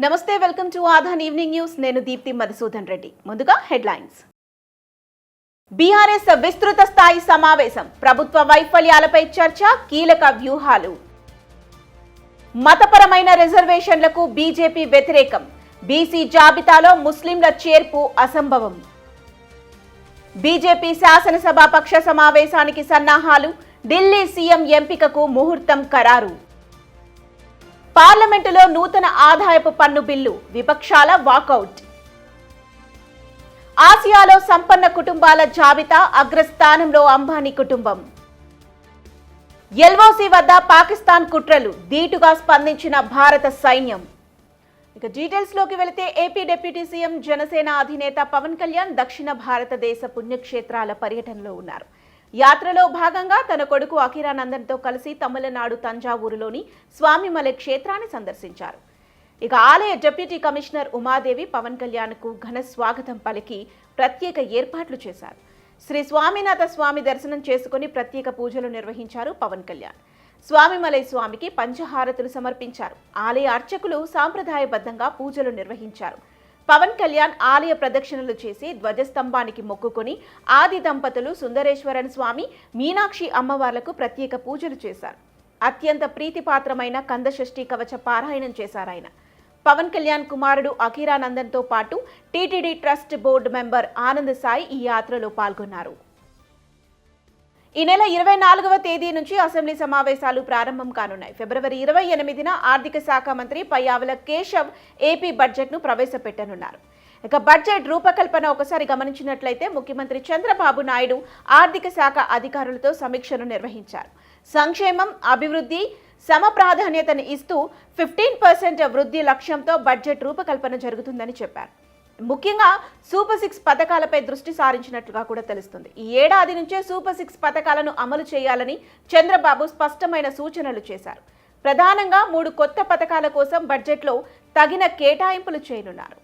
నమస్తే welcome to Aadhan evening news. నేను దీప్తి మధుసూదన్ రెడ్డి. ముందుగా హెడ్లైన్స్. బీఆర్ఎస్ విస్తృత స్థాయి సమావేశం. ప్రభుత్వ వైఫల్యాలపై చర్చ కీలక వ్యూహాలు. మతపరమైన రిజర్వేషన్లకు బీజేపీ వ్యతిరేకం. బీసీ జాబితాలో ముస్లింల చేర్పు అసంభవం. బీజేపీ శాసనసభాపక్ష సమావేశానికి సన్నాహాలు. ఢిల్లీ సీఎం ఎంపికకు ముహూర్తం ఖరారు. పార్లమెంటులో నూతన ఆదాయపు పన్ను బిల్లు విపక్షాల వాకౌట్. ఆసియాలో సంపన్న కుటుంబాల జాబితా అగ్రస్థానంలో అంబానీ కుటుంబం. ఎల్ఓసి వద్ద పాకిస్తాన్ కుట్రలు ధీటుగా స్పందించిన భారత సైన్యం. ఇక డీటెయిల్స్లోకి వెళితే ఏపీ డిప్యూటీ సీఎం జనసేన అధినేత పవన్ కళ్యాణ్ దక్షిణ భారతదేశ పుణ్యక్షేత్రాల పర్యటనలో ఉన్నారు. యాత్రలో భాగంగా తన కొడుకు అఖిరానందన్తో కలిసి తమిళనాడు తంజావూరులోని స్వామిమలై క్షేత్రాన్ని సందర్శించారు. ఇక ఆలయ డిప్యూటీ కమిషనర్ ఉమాదేవి పవన్ కళ్యాణ్కు ఘన స్వాగతం పలికి ప్రత్యేక ఏర్పాట్లు చేశారు. శ్రీ స్వామినాథ స్వామి దర్శనం చేసుకుని ప్రత్యేక పూజలు నిర్వహించారు పవన్ కళ్యాణ్. స్వామిమలై స్వామికి పంచహారతులు సమర్పించారు. ఆలయ అర్చకులు సాంప్రదాయబద్ధంగా పూజలు నిర్వహించారు. పవన్ కళ్యాణ్ ఆలయ ప్రదక్షిణలు చేసి ధ్వజస్తంభానికి మొక్కుకొని ఆది దంపతులు సుందరేశ్వరన్ స్వామి మీనాక్షి అమ్మవార్లకు ప్రత్యేక పూజలు చేశారు. అత్యంత ప్రీతిపాత్రమైన కందషష్ఠి కవచ పారాయణం చేశారాయన పవన్ కళ్యాణ్ కుమారుడు అఖీరానందన్తో పాటు TTD trust board member Anand Sai ఈ యాత్రలో పాల్గొన్నారు. ఈ నెల ఇరవై నాలుగవ తేదీ నుంచి అసెంబ్లీ సమావేశాలు ప్రారంభం కానున్నాయి. ఫిబ్రవరి ఇరవై ఎనిమిదిన ఆర్థిక శాఖ మంత్రి పయ్యావుల కేశవ్ ఏపీ బడ్జెట్ను ప్రవేశపెట్టనున్నారు. ఇక బడ్జెట్ రూపకల్పన ఒకసారి గమనించినట్లయితే ముఖ్యమంత్రి చంద్రబాబు నాయుడు ఆర్థిక శాఖ అధికారులతో సమీక్షను నిర్వహించారు. సంక్షేమం అభివృద్ధి సమ ప్రాధాన్యతను ఇస్తూ ఫిఫ్టీన్ పర్సెంట్ వృద్ధి లక్ష్యంతో బడ్జెట్ రూపకల్పన జరుగుతుందని చెప్పారు. ముఖ్యంగా సూపర్ సిక్స్ పథకాలపై దృష్టి సారించినట్లుగా కూడా తెలుస్తుంది. ఈ ఏడాది నుంచే సూపర్ సిక్స్ పథకాలను అమలు చేయాలని చంద్రబాబు స్పష్టమైన సూచనలు చేశారు. ప్రధానంగా మూడు కొత్త పథకాల కోసం బడ్జెట్లో తగిన కేటాయింపులు చేయనున్నారు.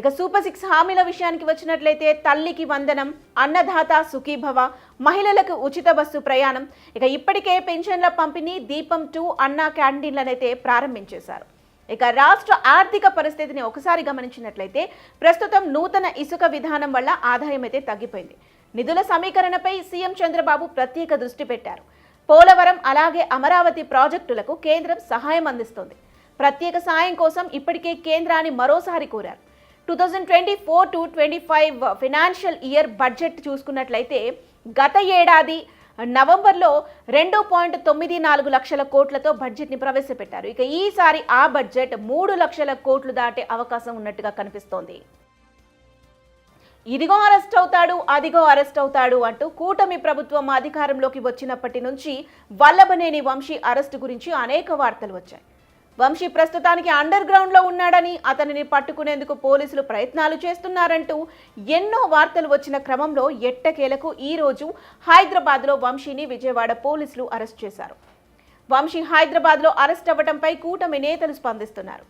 ఇక సూపర్ సిక్స్ హామీల విషయానికి వచ్చినట్లయితే తల్లికి వందనం అన్నదాత సుఖీభవ మహిళలకు ఉచిత బస్సు ప్రయాణం ఇక ఇప్పటికే పెన్షన్ల పంపిణీ దీపం టూ అన్నా క్యాంటీన్లనైతే ప్రారంభించేశారు. ఇక రాష్ట్ర ఆర్థిక పరిస్థితిని ఒకసారి గమనించినట్లయితే ప్రస్తుతం నూతన ఇసుక విధానం వల్ల ఆదాయం అయితే తగ్గిపోయింది. నిధుల సమీకరణపై సీఎం చంద్రబాబు ప్రత్యేక దృష్టి పెట్టారు. పోలవరం అలాగే అమరావతి ప్రాజెక్టులకు కేంద్రం సహాయం అందిస్తోంది. ప్రత్యేక సాయం కోసం ఇప్పటికే కేంద్రాన్ని మరోసారి కోరారు. Two thousand twenty four to twenty five financial year budget చూసుకున్నట్లయితే గత ఏడాది నవంబర్లో రెండు పాయింట్ తొమ్మిది నాలుగు లక్షల కోట్లతో బడ్జెట్ని ప్రవేశపెట్టారు. ఇక ఈసారి ఆ బడ్జెట్ మూడు లక్షల కోట్లు దాటే అవకాశం ఉన్నట్టుగా కనిపిస్తోంది. ఇదిగో అరెస్ట్ అవుతాడు అదిగో అరెస్ట్ అవుతాడు అంటూ కూటమి ప్రభుత్వం అధికారంలోకి వచ్చినప్పటి నుంచి వల్లభనేని వంశీ అరెస్టు గురించి అనేక వార్తలు వచ్చాయి. వంశీ ప్రస్తుతానికి అండర్ గ్రౌండ్లో ఉన్నాడని అతనిని పట్టుకునేందుకు పోలీసులు ప్రయత్నాలు చేస్తున్నారంటూ ఎన్నో వార్తలు వచ్చిన క్రమంలో ఎట్టకేలకు ఈ రోజు హైదరాబాద్లో వంశీని విజయవాడ పోలీసులు అరెస్ట్ చేశారు. వంశీ హైదరాబాద్లో అరెస్ట్ అవ్వడంపై కూటమి నేతలు స్పందిస్తున్నారు.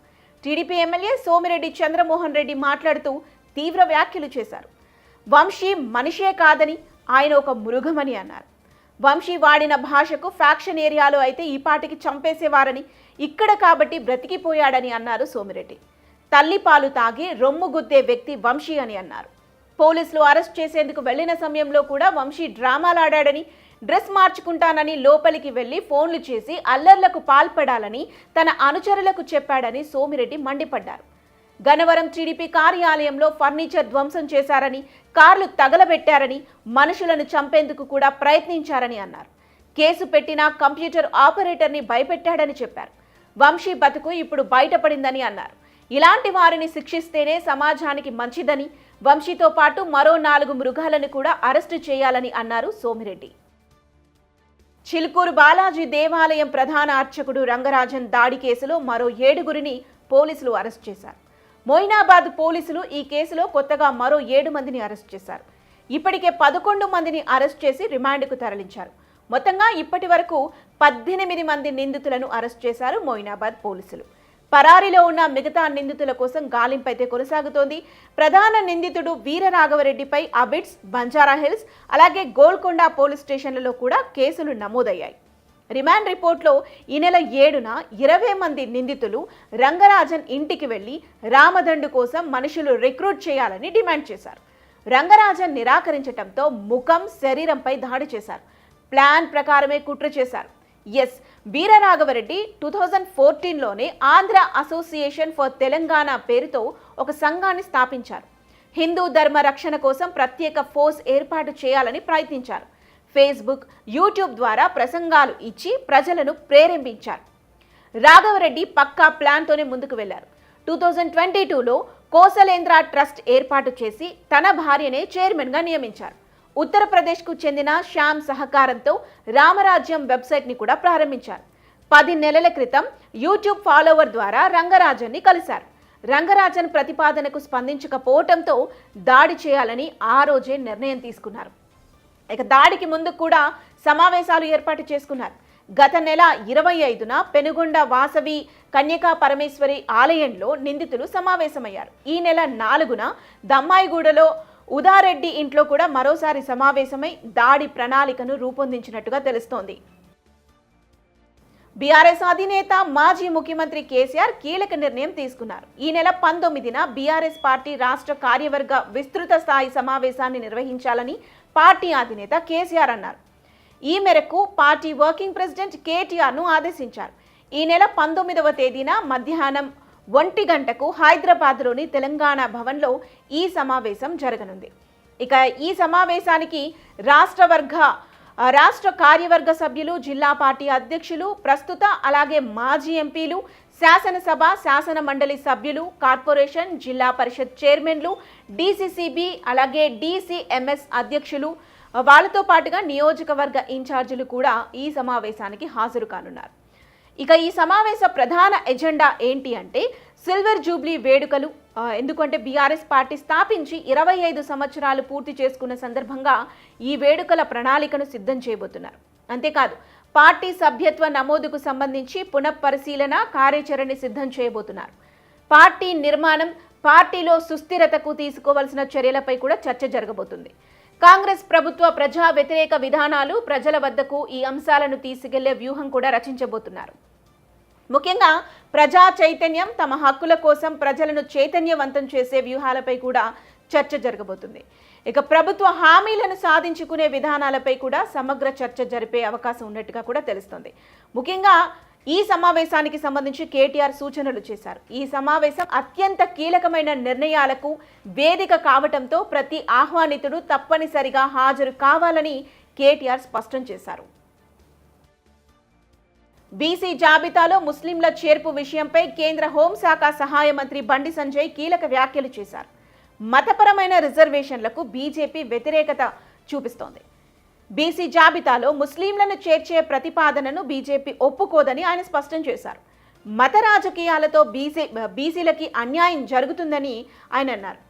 టీడీపీ ఎమ్మెల్యే సోమిరెడ్డి చంద్రమోహన్ రెడ్డి మాట్లాడుతూ తీవ్ర వ్యాఖ్యలు చేశారు. వంశీ మనిషే కాదని ఆయన ఒక మృగమని అన్నారు. వంశీ వాడిన భాషకు ఫ్యాక్షన్ ఏరియాలో అయితే ఈ పాటికి చంపేసేవారని ఇక్కడ కాబట్టి బ్రతికిపోయాడని అన్నారు సోమిరెడ్డి. తల్లి పాలు తాగి రొమ్ము గుద్దే వ్యక్తి వంశీ అని అన్నారు. పోలీసులు అరెస్ట్ చేసేందుకు వెళ్ళిన సమయంలో కూడా వంశీ డ్రామాలాడాడని డ్రెస్ మార్చుకుంటానని లోపలికి వెళ్ళి ఫోన్లు చేసి అల్లర్లకు పాల్పడాలని తన అనుచరులకు చెప్పాడని సోమిరెడ్డి మండిపడ్డారు. గనవరం టీడీపీ కార్యాలయంలో ఫర్నిచర్ ధ్వంసం చేశారని కార్లు తగలబెట్టారని మనుషులను చంపేందుకు కూడా ప్రయత్నించారని అన్నారు. కేసు పెట్టిన కంప్యూటర్ ఆపరేటర్ని భయపెట్టాడని చెప్పారు. వంశీ బతుకు ఇప్పుడు బయటపడిందని అన్నారు. ఇలాంటి వారిని శిక్షిస్తేనే సమాజానికి మంచిదని వంశీతో పాటు మరో నాలుగు మృగాలను కూడా అరెస్టు చేయాలని అన్నారు సోమిరెడ్డి. చిలుకూరు బాలాజీ దేవాలయం ప్రధాన అర్చకుడు రంగరాజన్ దాడి కేసులో మరో ఏడుగురిని పోలీసులు అరెస్ట్ చేశారు. మొయినాబాద్ పోలీసులు ఈ కేసులో కొత్తగా మరో ఏడు మందిని అరెస్ట్ చేశారు. ఇప్పటికే పదకొండు మందిని అరెస్ట్ చేసి రిమాండ్కు తరలించారు. మొత్తంగా ఇప్పటి వరకు పద్దెనిమిది మంది నిందితులను అరెస్ట్ చేశారు మోయినాబాద్ పోలీసులు. పరారీలో ఉన్న మిగతా నిందితుల కోసం గాలింపైతే కొనసాగుతోంది. ప్రధాన నిందితుడు వీరరాఘవరెడ్డిపై అబిడ్స్ బంజారా హిల్స్ అలాగే గోల్కొండ పోలీస్ స్టేషన్లలో కూడా కేసులు నమోదయ్యాయి. రిమాండ్ రిపోర్ట్లో ఈ నెల ఏడున ఇరవై మంది నిందితులు రంగరాజన్ ఇంటికి వెళ్ళి రామదండు కోసం మనుషులు రిక్రూట్ చేయాలని డిమాండ్ చేశారు. రంగరాజన్ నిరాకరించటంతో ముఖం శరీరంపై దాడి చేశారు. ప్లాన్ ప్రకారమే కుట్ర చేశారు. ఎస్ వీరరాఘవరెడ్డి టూ థౌజండ్ ఫోర్టీన్లోనే ఆంధ్ర అసోసియేషన్ ఫర్ తెలంగాణ పేరుతో ఒక సంఘాన్ని స్థాపించారు. హిందూ ధర్మ రక్షణ కోసం ప్రత్యేక ఫోర్స్ ఏర్పాటు చేయాలని ప్రయత్నించారు. ఫేస్బుక్ యూట్యూబ్ ద్వారా ప్రసంగాలు ఇచ్చి ప్రజలను ప్రేరేపించారు. రాఘవరెడ్డి పక్కా ప్లాన్తోనే ముందుకు వెళ్ళారు టూ థౌజండ్ ట్వంటీ టూలో కోసలేంద్ర ట్రస్ట్ ఏర్పాటు చేసి తన భార్యనే చైర్మన్గా నియమించారు. ఉత్తరప్రదేశ్కు చెందిన శ్యామ్ సహకారంతో రామరాజ్యం వెబ్సైట్ని కూడా ప్రారంభించారు. పది నెలల క్రితం యూట్యూబ్ ఫాలోవర్ ద్వారా రంగరాజన్ని కలిశారు. రంగరాజన్ ప్రతిపాదనకు స్పందించకపోవటంతో దాడి చేయాలని ఆ రోజే నిర్ణయం తీసుకున్నారు. ఇక దాడికి ముందు కూడా సమావేశాలు ఏర్పాటు చేసుకున్నారు. గత నెల ఇరవై ఐదున పెనుగొండ వాసవి కన్యకా పరమేశ్వరి ఆలయంలో నిందితులు సమావేశమయ్యారు. ఈ నెల నాలుగున దమ్మాయిగూడలో ఉదారెడ్డి ఇంట్లో కూడా మరోసారి సమావేశమై దాడి ప్రణాళికను రూపొందించినట్టుగా తెలుస్తోంది. బీఆర్ఎస్ అధినేత మాజీ ముఖ్యమంత్రి కేసీఆర్ కీలక నిర్ణయం తీసుకున్నారు. ఈ నెల పంతొమ్మిదిన బీఆర్ఎస్ పార్టీ రాష్ట్ర కార్యవర్గ విస్తృత స్థాయి సమావేశాన్ని నిర్వహించాలని పార్టీ అధినేత కేసీఆర్ అన్నారు. ఈ మేరకు పార్టీ వర్కింగ్ ప్రెసిడెంట్ కేటీఆర్ను ఆదేశించారు. ఈ నెల పంతొమ్మిదవ తేదీన మధ్యాహ్నం ఒంటి గంటకు హైదరాబాద్లోని తెలంగాణ భవన్లో ఈ సమావేశం జరగనుంది. ఇక ఈ సమావేశానికి రాష్ట్ర వర్గ రాష్ట్ర కార్యవర్గ సభ్యులు జిల్లా పార్టీ అధ్యక్షులు ప్రస్తుత అలాగే మాజీ ఎంపీలు శాసనసభ శాసన మండలి సభ్యులు కార్పొరేషన్ జిల్లా పరిషత్ చైర్మన్లు డీసీసీబీ అలాగే డీసీఎంఎస్ అధ్యక్షులు వాళ్ళతో పాటుగా నియోజకవర్గ ఇన్ఛార్జీలు కూడా ఈ సమావేశానికి హాజరు కానున్నారు. ఇక ఈ సమావేశ ప్రధాన ఎజెండా ఏంటి అంటే సిల్వర్ జూబ్లీ వేడుకలు. ఎందుకంటే బీఆర్ఎస్ పార్టీ స్థాపించి ఇరవై ఐదు సంవత్సరాలు పూర్తి చేసుకున్న సందర్భంగా ఈ వేడుకల ప్రణాళికను సిద్ధం చేయబోతున్నారు. అంతేకాదు పార్టీ సభ్యత్వ నమోదుకు సంబంధించి పునఃపరిశీలన కార్యాచరణ సిద్ధం చేయబోతున్నారు. పార్టీ నిర్మాణం పార్టీలో సుస్థిరతకు తీసుకోవాల్సిన చర్యలపై కూడా చర్చ జరగబోతుంది. కాంగ్రెస్ ప్రభుత్వ ప్రజా వ్యతిరేక విధానాలు ప్రజల వద్దకు ఈ అంశాలను తీసుకెళ్ళే వ్యూహం కూడా రచించబోతున్నారు. ముఖ్యంగా ప్రజా చైతన్యం తమ హక్కుల కోసం ప్రజలను చైతన్యవంతం చేసే వ్యూహాలపై కూడా చర్చ జరగబోతుంది. ఇక ప్రభుత్వ హామీలను సాధించుకునే విధానాలపై కూడా సమగ్ర చర్చ జరిపే అవకాశం ఉన్నట్టుగా కూడా తెలుస్తుంది. ముఖ్యంగా ఈ సమావేశానికి సంబంధించి కేటీఆర్ సూచనలు చేశారు. ఈ సమావేశం అత్యంత కీలకమైన నిర్ణయాలకు వేదిక కావటంతో ప్రతి ఆహ్వానితుడు తప్పనిసరిగా హాజరు కావాలని కేటీఆర్ స్పష్టం చేశారు. బీసీ జాబితాలో ముస్లింల చేర్పు విషయంపై కేంద్ర హోంశాఖ సహాయ మంత్రి బండి సంజయ్ కీలక వ్యాఖ్యలు చేశారు. మతపరమైన రిజర్వేషన్లకు బీజేపీ వ్యతిరేకత చూపిస్తోంది. బీసీ జాబితాలో ముస్లింలను చేర్చే ప్రతిపాదనను బీజేపీ ఒప్పుకోదని ఆయన స్పష్టం చేశారు. మత రాజకీయాలతో బీసీ బీసీలకి అన్యాయం జరుగుతుందని ఆయన అన్నారు.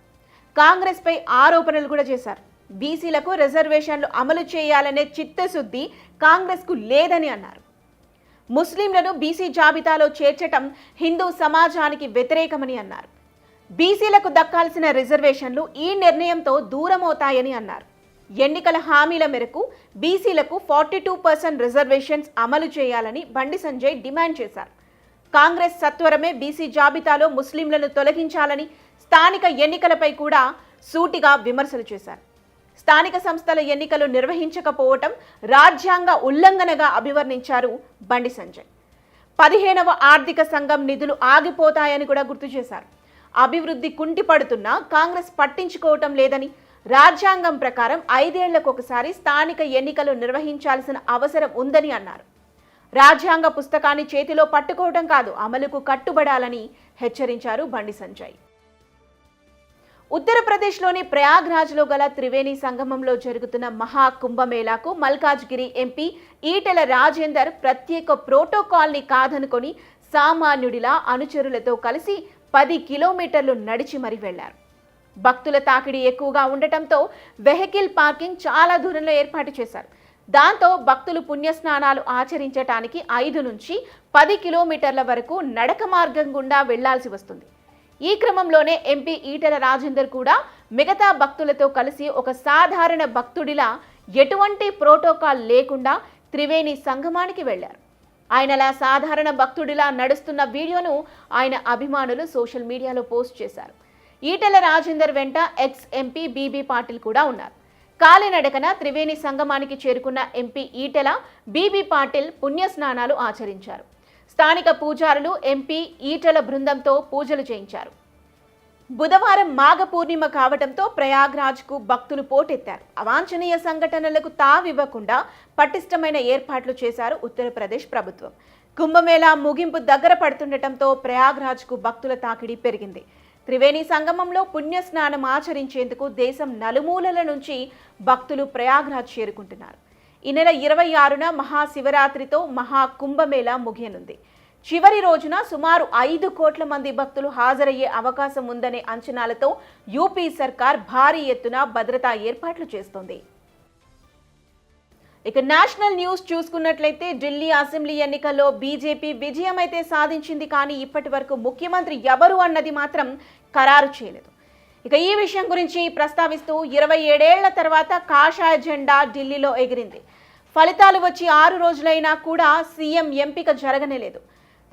కాంగ్రెస్పై ఆరోపణలు కూడా చేశారు. బీసీలకు రిజర్వేషన్లు అమలు చేయాలనే చిత్తశుద్ధి కాంగ్రెస్కు లేదని అన్నారు. ముస్లింలను బీసీ జాబితాలో చేర్చటం హిందూ సమాజానికి వ్యతిరేకమని అన్నారు. బీసీలకు దక్కాల్సిన రిజర్వేషన్లు ఈ నిర్ణయంతో దూరమవుతాయని అన్నారు. ఎన్నికల హామీల మేరకు బీసీలకు ఫార్టీ టూ పర్సెంట్ రిజర్వేషన్స్ అమలు చేయాలని బండి సంజయ్ డిమాండ్ చేశారు. కాంగ్రెస్ సత్వరమే బీసీ జాబితాలో ముస్లింలను తొలగించాలని స్థానిక ఎన్నికలపై కూడా సూటిగా విమర్శలు చేశారు. స్థానిక సంస్థల ఎన్నికలు నిర్వహించకపోవటం రాజ్యాంగ ఉల్లంఘనగా అభివర్ణించారు బండి సంజయ్. పదిహేనవ ఆర్థిక సంఘం నిధులు ఆగిపోతాయని కూడా గుర్తు చేశారు. అభివృద్ధి కుంటిపడుతున్నా కాంగ్రెస్ పట్టించుకోవటం లేదని రాజ్యాంగం ప్రకారం ఐదేళ్ళకు ఒకసారి స్థానిక ఎన్నికలు నిర్వహించాల్సిన అవసరం ఉందని అన్నారు. రాజ్యాంగ పుస్తకాన్ని చేతిలో పట్టుకోవడం కాదు అమలుకు కట్టుబడాలని హెచ్చరించారు బండి సంజయ్. ఉత్తరప్రదేశ్లోని ప్రయాగ్రాజ్లో గల త్రివేణి సంగమంలో జరుగుతున్న మహా కుంభమేళాకు మల్కాజ్గిరి ఎంపీ ఈటెల రాజేందర్ ప్రత్యేక ప్రోటోకాల్ని కాదనుకొని సామాన్యుడిలా అనుచరులతో కలిసి పది కిలోమీటర్లు నడిచి మరీ వెళ్ళారు భక్తుల తాకిడి ఎక్కువగా ఉండటంతో వెహికల్ పార్కింగ్ చాలా దూరంలో ఏర్పాటు చేశారు. దాంతో భక్తులు పుణ్యస్నానాలు ఆచరించటానికి ఐదు నుంచి పది కిలోమీటర్ల వరకు నడక మార్గం గుండా వెళ్ళాల్సి వస్తుంది. ఈ క్రమంలోనే ఎంపీ ఈటెల రాజేందర్ కూడా మిగతా భక్తులతో కలిసి ఒక సాధారణ భక్తుడిలా ఎటువంటి ప్రోటోకాల్ లేకుండా త్రివేణి సంగమానికి వెళ్ళారు ఆయనలా సాధారణ భక్తుడిలా నడుస్తున్న వీడియోను ఆయన అభిమానులు సోషల్ మీడియాలో పోస్ట్ చేశారు. ఈటెల రాజేందర్ వెంట ఎక్స్ ఎంపీ బీబీ పాటిల్ కూడా ఉన్నారు. కాలినడకన త్రివేణి సంగమానికి చేరుకున్న ఎంపీ ఈటెల బీబీ పాటిల్ పుణ్యస్నానాలు ఆచరించారు. స్థానిక పూజారులు ఎంపీ ఈటల బృందంతో పూజలు చేయించారు. బుధవారం మాఘ పూర్ణిమ కావడంతో ప్రయాగ్రాజ్కు భక్తులు పోటెత్తారు. అవాంఛనీయ సంఘటనలకు తావివ్వకుండా పటిష్టమైన ఏర్పాట్లు చేశారు ఉత్తరప్రదేశ్ ప్రభుత్వం. కుంభమేళా ముగింపు దగ్గర పడుతుండటంతో ప్రయాగ్రాజ్కు భక్తుల తాకిడి పెరిగింది. త్రివేణి సంగమంలో పుణ్యస్నానం ఆచరించేందుకు దేశం నలుమూలల నుంచి భక్తులు ప్రయాగ్రాజ్ చేరుకుంటున్నారు. ఈ నెల ఇరవై ఆరున మహాశివరాత్రితో మహాకుంభమేళా ముగియనుంది. చివరి రోజున సుమారు ఐదు కోట్ల మంది భక్తులు హాజరయ్యే అవకాశం ఉందనే అంచనాలతో యూపీ సర్కార్ భారీ ఎత్తున భద్రతా ఏర్పాట్లు చేస్తోంది. ఇక నేషనల్ న్యూస్ చూసుకున్నట్లయితే ఢిల్లీ అసెంబ్లీ ఎన్నికల్లో బీజేపీ విజయం అయితే సాధించింది కానీ ఇప్పటి వరకు ముఖ్యమంత్రి ఎవరు అన్నది మాత్రం ఖరారు చేయలేదు. ఇక ఈ విషయం గురించి ప్రస్తావిస్తూ ఇరవై ఏడేళ్ళ తర్వాత కాషాయ జెండా ఢిల్లీలో ఎగిరింది. ఫలితాలు వచ్చి ఆరు రోజులైనా కూడా సీఎం ఎంపిక జరగనేలేదు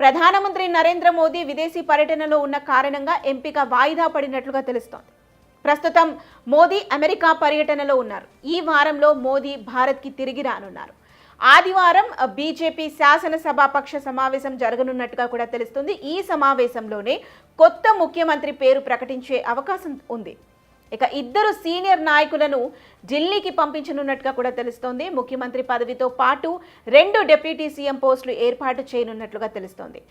ప్రధానమంత్రి నరేంద్ర మోదీ విదేశీ పర్యటనలో ఉన్న కారణంగా ఎంపిక వాయిదా పడినట్లుగా తెలుస్తోంది. ప్రస్తుతం మోదీ అమెరికా పర్యటనలో ఉన్నారు. ఈ వారంలో మోదీ భారత్కి తిరిగి రానున్నారు. ఆదివారం బీజేపీ శాసనసభాపక్ష సమావేశం జరగనున్నట్టుగా కూడా తెలుస్తుంది. ఈ సమావేశంలోనే కొత్త ముఖ్యమంత్రి పేరు ప్రకటించే అవకాశం ఉంది. ఇక ఇద్దరు సీనియర్ నాయకులను ఢిల్లీకి పంపించనున్నట్టుగా కూడా తెలుస్తోంది. ముఖ్యమంత్రి పదవితో పాటు రెండు డిప్యూటీ సీఎం పోస్టులు ఏర్పాటు చేయనున్నట్లుగా తెలుస్తోంది.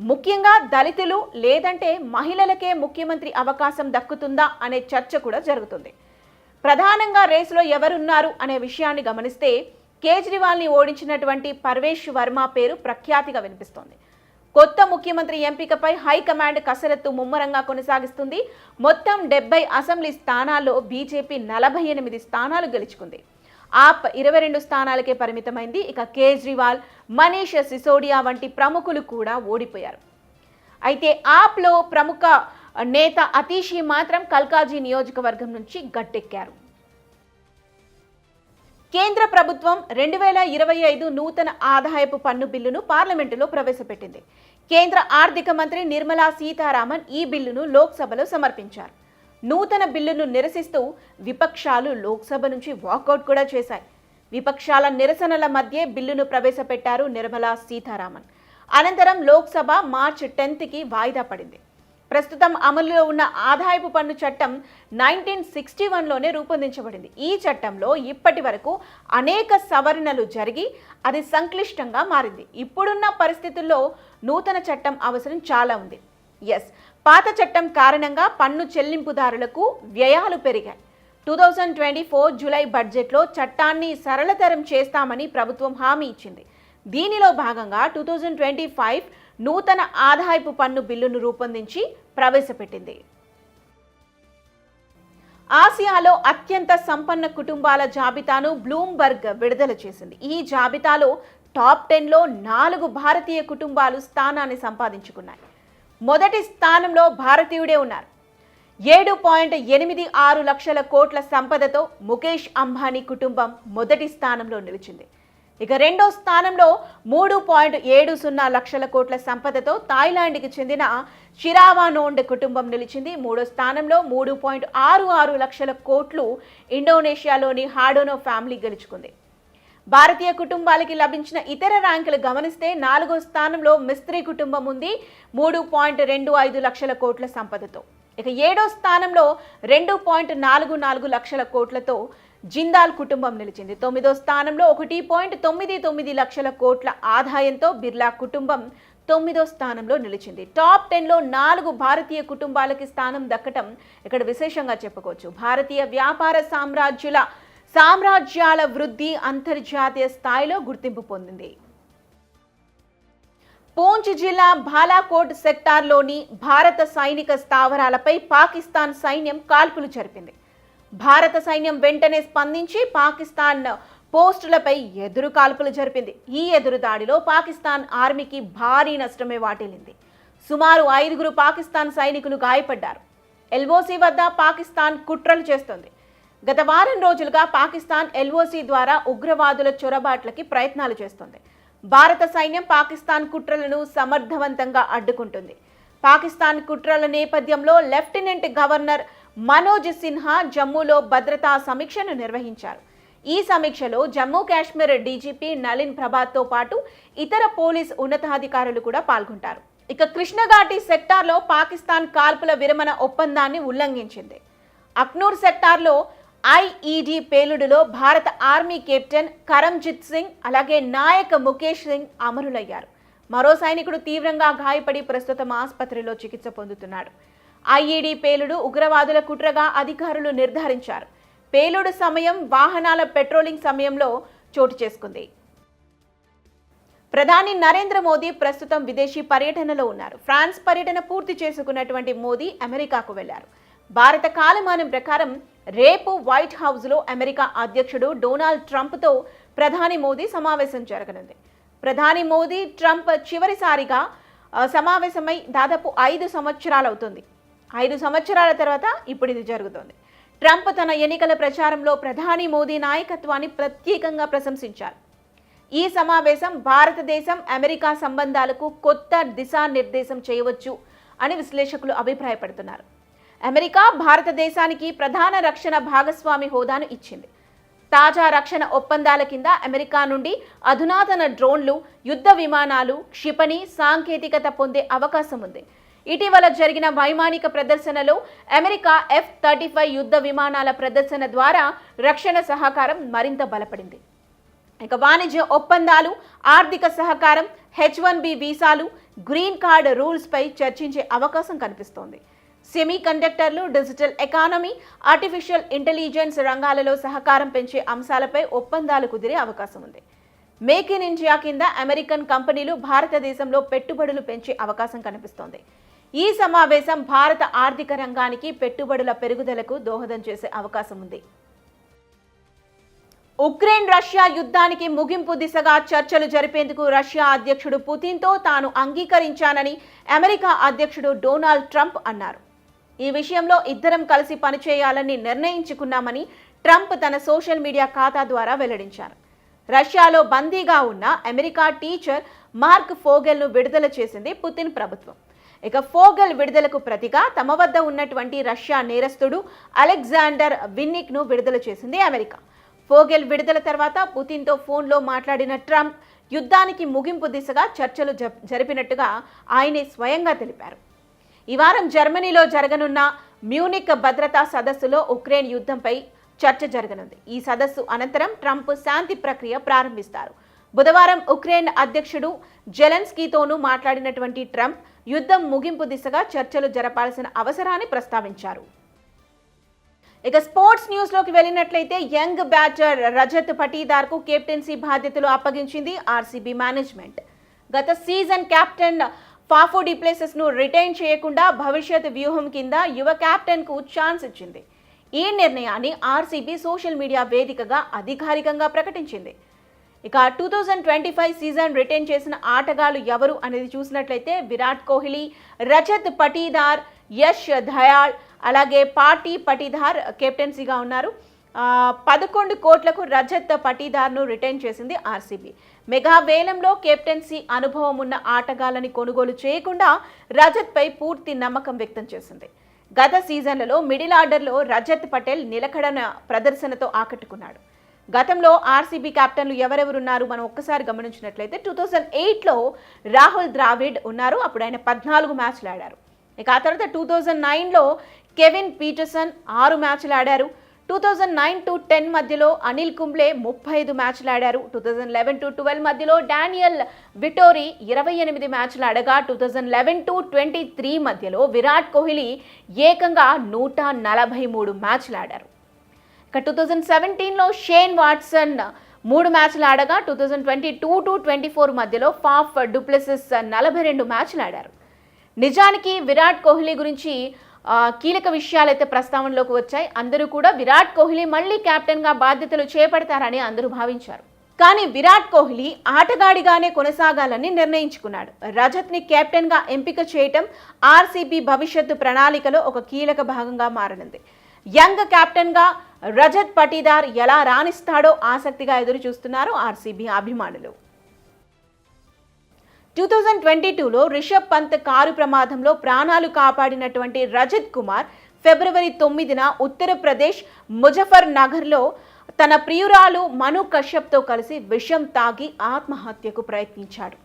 ముఖ్యంగా దళితులు లేదంటే మహిళలకే ముఖ్యమంత్రి అవకాశం దక్కుతుందా అనే చర్చ కూడా జరుగుతుంది. ప్రధానంగా రేసులో ఎవరున్నారు అనే విషయాన్ని గమనిస్తే కేజ్రీవాల్ని ఓడించినటువంటి పర్వేష్ వర్మ పేరు ప్రఖ్యాతిగా వినిపిస్తోంది. కొత్త ముఖ్యమంత్రి ఎంపికపై హైకమాండ్ కసరత్తు ముమ్మరంగా కొనసాగిస్తుంది. మొత్తం డెబ్బై అసెంబ్లీ స్థానాల్లో బీజేపీ నలభై ఎనిమిది స్థానాలు గెలుచుకుంది. ఆప్ ఇరవై రెండు స్థానాలకే పరిమితమైంది. ఇక కేజ్రీవాల్ మనీష్ సిసోడియా వంటి ప్రముఖులు కూడా ఓడిపోయారు. అయితే ఆప్లో ప్రముఖ నేత అతీషి మాత్రం కల్కాజీ నియోజకవర్గం నుంచి గట్టెక్కారు. కేంద్ర ప్రభుత్వం రెండు వేల ఇరవై ఐదు నూతన ఆదాయపు పన్ను బిల్లును పార్లమెంటులో ప్రవేశపెట్టింది. కేంద్ర ఆర్థిక మంత్రి నిర్మలా సీతారామన్ ఈ బిల్లును లోక్సభలో సమర్పించారు. నూతన బిల్లును నిరసిస్తూ విపక్షాలు లోక్సభ నుంచి వాకౌట్ కూడా చేశాయి. విపక్షాల నిరసనల మధ్య బిల్లును ప్రవేశపెట్టారు నిర్మలా సీతారామన్. అనంతరం లోక్సభ మార్చి టెన్త్కి వాయిదా పడింది. ప్రస్తుతం అమలులో ఉన్న ఆదాయపు పన్ను చట్టం నైన్టీన్ సిక్స్టీ వన్లోనే రూపొందించబడింది. ఈ చట్టంలో ఇప్పటి వరకు అనేక సవరణలు జరిగి అది సంక్లిష్టంగా మారింది. ఇప్పుడున్న పరిస్థితుల్లో నూతన చట్టం అవసరం చాలా ఉంది. ఎస్ పాత చట్టం కారణంగా పన్ను చెల్లింపుదారులకు వ్యయాలు పెరిగాయి. Two thousand twenty four July బడ్జెట్లో చట్టాన్ని సరళతరం చేస్తామని ప్రభుత్వం హామీ ఇచ్చింది. దీనిలో భాగంగా టూ థౌజండ్ ట్వంటీ ఫైవ్ నూతన ఆదాయపు పన్ను బిల్లును రూపొందించి ప్రవేశపెట్టింది. ఆసియాలో అత్యంత సంపన్న కుటుంబాల జాబితాను బ్లూంబర్గ్ విడుదల చేసింది. ఈ జాబితాలో టాప్ టెన్లో నాలుగు భారతీయ కుటుంబాలు స్థానాన్ని సంపాదించుకున్నాయి. మొదటి స్థానంలో భారతీయుడే ఉన్నారు. ఏడు పాయింట్ ఎనిమిది ఆరు లక్షల కోట్ల సంపదతో ముఖేష్ అంబానీ కుటుంబం మొదటి స్థానంలో నిలిచింది. ఇక రెండో స్థానంలో మూడు పాయింట్ ఏడు సున్నా లక్షల కోట్ల సంపదతో థాయిలాండ్కి చెందిన చిరావానోండ్ కుటుంబం నిలిచింది. మూడో స్థానంలో మూడు పాయింట్ ఆరు ఆరు లక్షల కోట్లు ఇండోనేషియాలోని హాడోనో ఫ్యామిలీ గెలుచుకుంది. భారతీయ కుటుంబాలకి లభించిన ఇతర ర్యాంకులు గమనిస్తే నాలుగో స్థానంలో మిస్త్రీ కుటుంబం ఉంది. మూడు పాయింట్ రెండు ఐదు లక్షల కోట్ల సంపదతో. ఇక ఏడో స్థానంలో రెండు పాయింట్ నాలుగు నాలుగు లక్షల కోట్లతో జిందాల్ కుటుంబం నిలిచింది. తొమ్మిదో స్థానంలో ఒకటి పాయింట్ తొమ్మిది తొమ్మిది లక్షల కోట్ల ఆదాయంతో బిర్లా కుటుంబం తొమ్మిదో స్థానంలో నిలిచింది. టాప్ టెన్లో నాలుగు భారతీయ కుటుంబాలకి స్థానం దక్కటం ఇక్కడ విశేషంగా చెప్పుకోవచ్చు. భారతీయ వ్యాపార సామ్రాజ్యుల సామ్రాజ్యాల వృద్ధి అంతర్జాతీయ స్థాయిలో గుర్తింపు పొందింది. పూంచ్ జిల్లా బాలాకోట్ సెక్టార్లోని భారత సైనిక స్థావరాలపై పాకిస్తాన్ సైన్యం కాల్పులు జరిపింది. భారత సైన్యం వెంటనే స్పందించి పాకిస్తాన్ పోస్టులపై ఎదురు కాల్పులు జరిపింది. ఈ ఎదురు దాడిలో పాకిస్తాన్ ఆర్మీకి భారీ నష్టమే వాటిల్లింది. సుమారు ఐదుగురు పాకిస్తాన్ సైనికులు గాయపడ్డారు. ఎల్ఓసి వద్ద పాకిస్తాన్ కుట్రలు చేస్తోంది. గత వారం రోజులుగా పాకిస్తాన్ ఎల్ఓసి ద్వారా ఉగ్రవాదుల చొరబాట్లకి ప్రయత్నాలు చేస్తోంది. భారత సైన్యం పాకిస్తాన్ కుట్రలను సమర్థవంతంగా అడ్డుకుంటుంది. పాకిస్తాన్ కుట్రల నేపథ్యంలో లెఫ్టినెంట్ గవర్నర్ మనోజ్ సిన్హా జమ్మూలో భద్రతా సమీక్షను నిర్వహించారు. ఈ సమీక్షలో జమ్మూ కాశ్మీర్ డీజీపీ నలిన్ ప్రభాత్తో పాటు ఇతర పోలీస్ ఉన్నతాధికారులు కూడా పాల్గొంటారు. ఇక కృష్ణఘాటి సెక్టార్లో పాకిస్తాన్ కాల్పుల విరమణ ఒప్పందాన్ని ఉల్లంఘించింది. అక్నూర్ సెక్టార్లో ఐఈడి పేలుడులో భారత ఆర్మీ కెప్టెన్ కరంజిత్ సింగ్ అలాగే నాయక్ ముఖేష్ సింగ్ అమరులయ్యారు. మరో సైనికుడు తీవ్రంగా గాయపడి ప్రస్తుతం ఆసుపత్రిలో చికిత్స పొందుతున్నాడు. ఐఈడి పేలుడు ఉగ్రవాదుల కుట్రగా అధికారులు నిర్ధారించారు. పేలుడు సమయం వాహనాల పెట్రోలింగ్ సమయంలో చోటు చేసుకుంది. ప్రధాని నరేంద్ర మోదీ ప్రస్తుతం విదేశీ పర్యటనలో ఉన్నారు. ఫ్రాన్స్ పర్యటన పూర్తి చేసుకున్నటువంటి మోదీ అమెరికాకు వెళ్ళారు. భారత కాలమానం ప్రకారం రేపు వైట్ హౌస్లో అమెరికా అధ్యక్షుడు డొనాల్డ్ ట్రంప్తో ప్రధాని మోదీ సమావేశం జరగనుంది. ప్రధాని మోదీ ట్రంప్ చివరిసారిగా సమావేశమై దాదాపు ఐదు సంవత్సరాలు అవుతుంది ఐదు సంవత్సరాల తర్వాత ఇప్పుడు ఇది జరుగుతోంది. ట్రంప్ తన ఎన్నికల ప్రచారంలో ప్రధాని మోదీ నాయకత్వాన్ని ప్రత్యేకంగా ప్రశంసించారు. ఈ సమావేశం భారతదేశం అమెరికా సంబంధాలకు కొత్త దిశానిర్దేశం చేయవచ్చు అని విశ్లేషకులు అభిప్రాయపడుతున్నారు. అమెరికా భారతదేశానికి ప్రధాన రక్షణ భాగస్వామి హోదాను ఇచ్చింది. తాజా రక్షణ ఒప్పందాల కింద అమెరికా నుండి అధునాతన డ్రోన్లు యుద్ధ విమానాలు క్షిపణి సాంకేతికత పొందే అవకాశం ఉంది. ఇటీవల జరిగిన వైమానిక ప్రదర్శనలో అమెరికా ఎఫ్ థర్టీ ఫైవ్ యుద్ధ విమానాల ప్రదర్శన ద్వారా రక్షణ సహకారం మరింత బలపడింది. ఇక వాణిజ్య ఒప్పందాలు ఆర్థిక సహకారం హెచ్ వన్ బి వీసాలు గ్రీన్ కార్డ్ రూల్స్పై చర్చించే అవకాశం కనిపిస్తోంది. సెమీ కండక్టర్లు డిజిటల్ ఎకానమీ ఆర్టిఫిషియల్ ఇంటెలిజెన్స్ రంగాలలో సహకారం పెంచే అంశాలపై ఒప్పందాలు కుదిరే అవకాశం ఉంది. మేక్ ఇన్ ఇండియా కింద అమెరికన్ కంపెనీలు భారతదేశంలో పెట్టుబడులు పెంచే అవకాశం కనిపిస్తోంది. ఈ సమావేశం భారత ఆర్థిక రంగానికి పెట్టుబడుల పెరుగుదలకు దోహదం చేసే అవకాశం ఉంది. ఉక్రెయిన్ రష్యా యుద్ధానికి ముగింపు దిశగా చర్చలు జరిపేందుకు రష్యా అధ్యక్షుడు పుతిన్తో తాను అంగీకరించానని అమెరికా అధ్యక్షుడు డొనాల్డ్ ట్రంప్ అన్నారు. ఈ విషయంలో ఇద్దరం కలిసి పనిచేయాలని నిర్ణయించుకున్నామని ట్రంప్ తన సోషల్ మీడియా ఖాతా ద్వారా వెల్లడించారు. రష్యాలో బందీగా ఉన్న అమెరికా టీచర్ మార్క్ ఫోగెల్ను విడుదల చేసింది పుతిన్ ప్రభుత్వం. ఇక ఫోగల్ విడుదలకు ప్రతిగా తమ వద్ద ఉన్నటువంటి రష్యా నేరస్తుడు అలెగ్జాండర్ విన్నిక్ను విడుదల చేసింది అమెరికా. ఫోగెల్ విడుదల తర్వాత పుతిన్తో ఫోన్లో మాట్లాడిన ట్రంప్ యుద్ధానికి ముగింపు దిశగా చర్చలు జ- జరిపినట్టుగా ఆయనే స్వయంగా తెలిపారు. ఈ వారం జర్మనీలో జరగనున్న మ్యూనిక్ భద్రతా సదస్సులో ఉక్రెయిన్ యుద్ధంపై చర్చ జరగనుంది. ఈ సదస్సు అనంతరం ట్రంప్ శాంతి ప్రక్రియ ప్రారంభిస్తారు. బుధవారం ఉక్రెయిన్ అధ్యక్షుడు జెలెన్స్కీతోనూ మాట్లాడినటువంటి ట్రంప్ యుద్ధం ముగింపు దిశగా చర్చలు జరపాల్సిన అవసరాన్ని ప్రస్తావించారు. ఇక స్పోర్ట్స్ న్యూస్లోకి వెళ్ళినట్లయితే యంగ్ బ్యాటర్ రజత్ పటీదార్కు కెప్టెన్సీ బాధ్యతలు అప్పగించింది ఆర్సీబీ మేనేజ్మెంట్. గత సీజన్ కెప్టెన్ ఫాఫో డిప్లేసెస్ను రిటైన్ చేయకుండా భవిష్యత్ వ్యూహం కింద యువ కెప్టెన్కు ఛాన్స్ ఇచ్చింది. ఈ నిర్ణయాన్ని ఆర్సీబీ సోషల్ మీడియా వేదికగా అధికారికంగా ప్రకటించింది. ఇక two thousand twenty five season retain చేసిన ఆటగాళ్ళు ఎవరు అనేది చూసినట్లయితే విరాట్ కోహ్లీ రజత్ పటీదార్ యష్ దయాళ్ అలాగే పాటి పటీదార్ కెప్టెన్సీగా ఉన్నారు. పదకొండు కోట్లకు రజత్ పటీదార్ను రిటైన్ చేసింది ఆర్సీబీ. మెగా వేలంలో కెప్టెన్సీ అనుభవం ఉన్న ఆటగాళ్ళని కొనుగోలు చేయకుండా రజత్పై పూర్తి నమ్మకం వ్యక్తం చేసింది. గత సీజన్లలో మిడిల్ ఆర్డర్లో రజత్ పటేల్ నిలకడన ప్రదర్శనతో ఆకట్టుకున్నాడు. గతంలో ఆర్సీబీ కెప్టెన్లు ఎవరెవరున్నారు మనం ఒక్కసారి గమనించినట్లయితే టూ థౌజండ్ ఎయిట్లో రాహుల్ ద్రావిడ్ ఉన్నారు అప్పుడు ఆయన పద్నాలుగు మ్యాచ్లు ఆడారు. ఇక ఆ తర్వాత టూ థౌజండ్ నైన్లో కెవిన్ పీటర్సన్ ఆరు మ్యాచ్లు ఆడారు. Two thousand nine to ten మధ్యలో అనిల్ కుంబ్లే ముప్పై ఐదు మ్యాచ్లు ఆడారు. Two thousand eleven to twelve మధ్యలో డానియల్ విటోరీ ఇరవై ఎనిమిది మ్యాచ్లు ఆడగా two thousand eleven to twenty three మధ్యలో విరాట్ కోహ్లీ ఏకంగా నూట నలభై మూడు మ్యాచ్లు ఆడారు. ఇక టూ థౌజండ్ సెవెంటీన్లో షేన్ వాట్సన్ మూడు మ్యాచ్లు ఆడగా two thousand twenty two to twenty four మధ్యలో ఫాఫ్ డూప్లెసిస్ నలభై రెండు మ్యాచ్లు ఆడారు. నిజానికి విరాట్ కోహ్లీ గురించి కీలక విషయాలైతే ప్రస్తావనలోకి వచ్చాయి. అందరూ కూడా విరాట్ కోహ్లీ మళ్ళీ కెప్టెన్గా బాధ్యతలు చేపడతారని అందరూ భావించారు. కానీ విరాట్ కోహ్లీ ఆటగాడిగానే కొనసాగాలని నిర్ణయించుకున్నాడు. రజత్ని కెప్టెన్గా ఎంపిక చేయటం ఆర్సీబీ భవిష్యత్తు ప్రణాళికలో ఒక కీలక భాగంగా మారనుంది. యంగ్ కెప్టెన్గా రజత్ పటీదార్ ఎలా రాణిస్తాడో ఆసక్తిగా ఎదురు చూస్తున్నారు ఆర్సీబీ అభిమానులు. టూ థౌజండ్ ట్వంటీ టూలో రిషబ్ పంత్ కారు ప్రమాదంలో ప్రాణాలు కాపాడినటువంటి రజత్ కుమార్ ఫిబ్రవరి తొమ్మిదిన ఉత్తరప్రదేశ్ ముజఫర్ నగర్లో తన ప్రియురాలు మను కశ్యప్తో కలిసి విషం తాగి ఆత్మహత్యకు ప్రయత్నించాడు.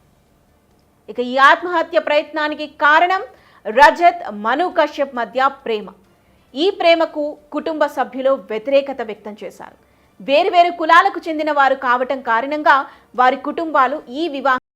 ఇక ఈ ఆత్మహత్య ప్రయత్నానికి కారణం రజత్ మను కశ్యప్ మధ్య ప్రేమ. ఈ ప్రేమకు కుటుంబ సభ్యులు వ్యతిరేకత వ్యక్తం చేశారు. వేరువేరు కులాలకు చెందిన వారు కావటం కారణంగా వారి కుటుంబాలు ఈ వివాహం